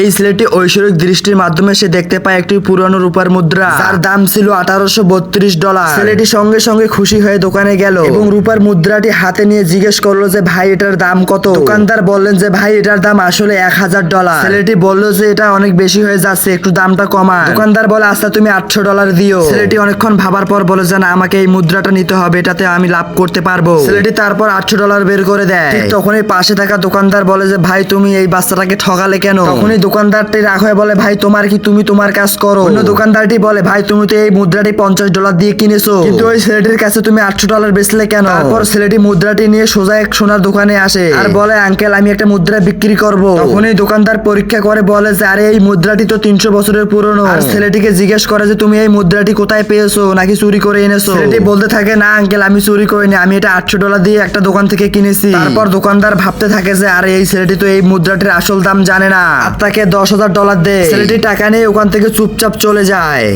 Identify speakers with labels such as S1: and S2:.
S1: এই ছেলেটি ঐশ্বরিক দৃষ্টির মাধ্যমে সে দেখতে পায় একটি পুরনো রূপার মুদ্রা। যার দাম ছিল আঠারোশো বত্রিশ ডলার। ছেলেটি সঙ্গে সঙ্গে খুশি হয়ে দোকানে গেল এবং রূপার মুদ্রাটি হাতে নিয়ে জিজ্ঞেস করল যে, ভাই, এটার দাম কত? দোকানদার বললেন যে, ভাই, এটার দাম আসলে এক হাজার ডলার। ছেলেটি বলল যে, এটা অনেক বেশি হয়ে যাচ্ছে, একটু দামটা কমা দোকানদার বলে আচ্ছা তুমি আটশো ডলার দিও। ছেলেটি অনেকক্ষণ ভাবার পর বলে যে না আমাকে এই মুদ্রাটা নিতে হবে, এটাতে আমি লাভ করতে পারব। ছেলেটি তারপর আটশো ডলার বের করে দেয়। তখনই পাশে থাকা দোকানদার বলে যে, ভাই, তুমি এই বাচ্চাটাকে ঠগালে কেন? তখনই দোকানদারটি রাগ হয়ে বলে, ভাই, তোমার কি তুমি তোমার কাজ করো? অন্য দোকানদারটি বলে, ভাই, তুমি তো এই মুদ্রাটি পঞ্চাশ ডলার দিয়ে কিনেছো। কিন্তু ওই ছেলেটির কাছে তুমি আটশো ডলার বেচলে কেন? তারপর ছেলেটি মুদ্রাটি নিয়ে সোজা এক সোনার দোকানে আসে। আর বলে, আঙ্কেল, আমি একটা মুদ্রা বিক্রি করব। তখন এই দোকানদার পরীক্ষা করে, বলে যে, আরে, এই মুদ্রাটি তো তিনশো বছরের পুরনো। আর ছেলেটিকে জিজ্ঞেস করে যে, তুমি এই মুদ্রাটি কোথায় পেয়েছ? নাকি চুরি করে এনেছো? ছেলেটি বলতে থাকে, না, আঙ্কেল, আমি চুরি করিনি। আমি এটা আটশো ডলার দিয়ে একটা দোকান থেকে কিনেছি। তারপর দোকানদার ভাবতে থাকে যে, আরে, এই ছেলেটি তো এই মুদ্রাটির আসল দাম জানে না। আর তাকে দশ হাজার ডলার দেয় ছেলেটি টাকা নিয়ে ওখান থেকে চুপচাপ চলে যায়।